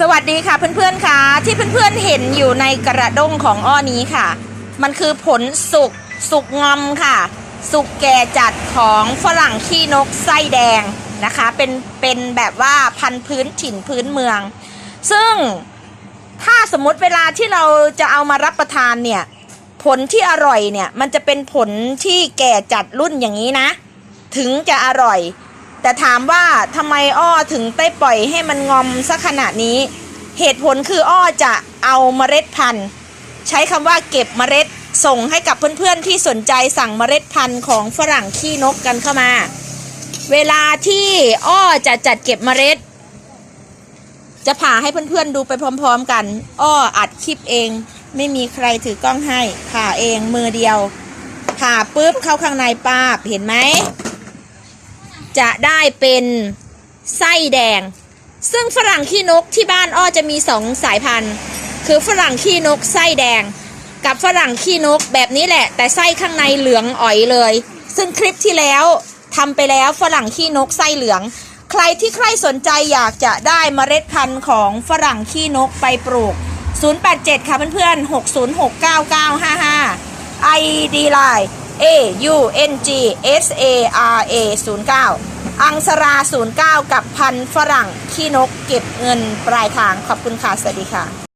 สวัสดีค่ะเพื่อนๆค่ะที่เพื่อนๆเห็นอยู่ในกระด้งของอ้อนี้ค่ะ มันคือผลสุกสุกงอมค่ะ สุกแก่จัดของฝรั่งขี้นกไส้แดงนะคะ เป็นเป็นแบบว่าพันพื้นถิ่นพื้นเมือง ซึ่งถ้าสมมติเวลาที่เราจะเอามารับประทานเนี่ย ผลที่อร่อยเนี่ย มันจะเป็นผลที่แก่จัดรุ่นอย่างนี้นะ ถึงจะอร่อย แต่ถามว่าทำไมอ้อถึงได้ปล่อยให้มันงอมสักขนาดนี้ เหตุผลคืออ้อจะเอาเมล็ดพันธุ์ใช้คำว่าเก็บเมล็ดส่งให้กับเพื่อนๆที่สนใจสั่งเมล็ดพันธุ์ของฝรั่งขี้นกกันเข้ามา เวลาที่อ้อจะจัดเก็บเมล็ด จะผ่าให้เพื่อนๆดูไปพร้อมๆกัน อ้ออัดคลิปเอง ไม่มีใครถือกล้องให้ผ่าเองมือเดียวผ่าปุ๊บเข้าข้างในป้าบเห็นไหม จะได้เป็นไส้แดง ซึ่งฝรั่งขี้นกที่บ้านอ้อจะมีสองสายพันธุ์ คือฝรั่งขี้นกไส้แดง กับฝรั่งขี้นกแบบนี้แหละ แต่ไส้ข้างในเหลืองอ๋อยเลย ซึ่งคลิปที่แล้วทำไปแล้วฝรั่งขี้นกไส้เหลือง ใครที่ใครสนใจอยากจะได้เมล็ดพันธุ์ของฝรั่งขี้นกไปปลูก 087 ค่ะเพื่อนๆ 6069955 ID Line A U N G S A R A 09 อังสรา 09 กับพันฝรั่งขี้นกเก็บเงินปลายทาง ขอบคุณค่ะ สวัสดีค่ะ